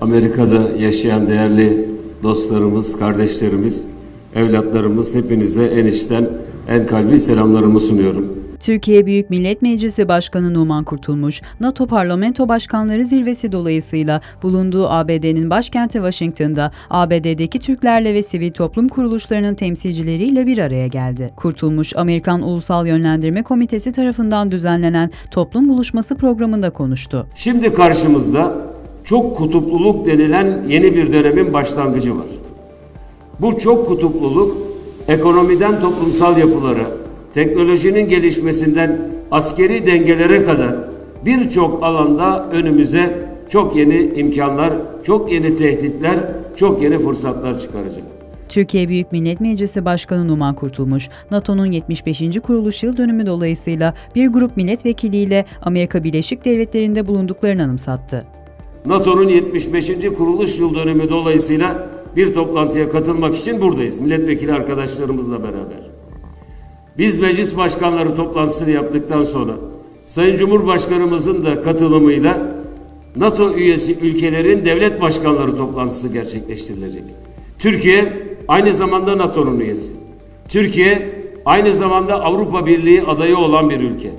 Amerika'da yaşayan değerli dostlarımız, kardeşlerimiz, evlatlarımız hepinize en içten en kalbi selamlarımı sunuyorum. Türkiye Büyük Millet Meclisi Başkanı Numan Kurtulmuş, NATO Parlamento Başkanları Zirvesi dolayısıyla bulunduğu ABD'nin başkenti Washington'da ABD'deki Türklerle ve sivil toplum kuruluşlarının temsilcileriyle bir araya geldi. Kurtulmuş, Amerikan Ulusal Yönlendirme Komitesi tarafından düzenlenen toplum buluşması programında konuştu. Şimdi karşımızda çok kutupluluk denilen yeni bir dönemin başlangıcı var. Bu çok kutupluluk ekonomiden toplumsal yapılara, teknolojinin gelişmesinden askeri dengelere kadar birçok alanda önümüze çok yeni imkanlar, çok yeni tehditler, çok yeni fırsatlar çıkaracak. Türkiye Büyük Millet Meclisi Başkanı Numan Kurtulmuş, NATO'nun 75. kuruluş yıl dönümü dolayısıyla bir grup milletvekiliyle Amerika Birleşik Devletleri'nde bulunduklarını anımsattı. NATO'nun 75. kuruluş yıl dönümü dolayısıyla bir toplantıya katılmak için buradayız. Milletvekili arkadaşlarımızla beraber. Biz meclis başkanları toplantısını yaptıktan sonra Sayın Cumhurbaşkanımızın da katılımıyla NATO üyesi ülkelerin devlet başkanları toplantısı gerçekleştirilecek. Türkiye aynı zamanda NATO'nun üyesi. Türkiye aynı zamanda Avrupa Birliği adayı olan bir ülke.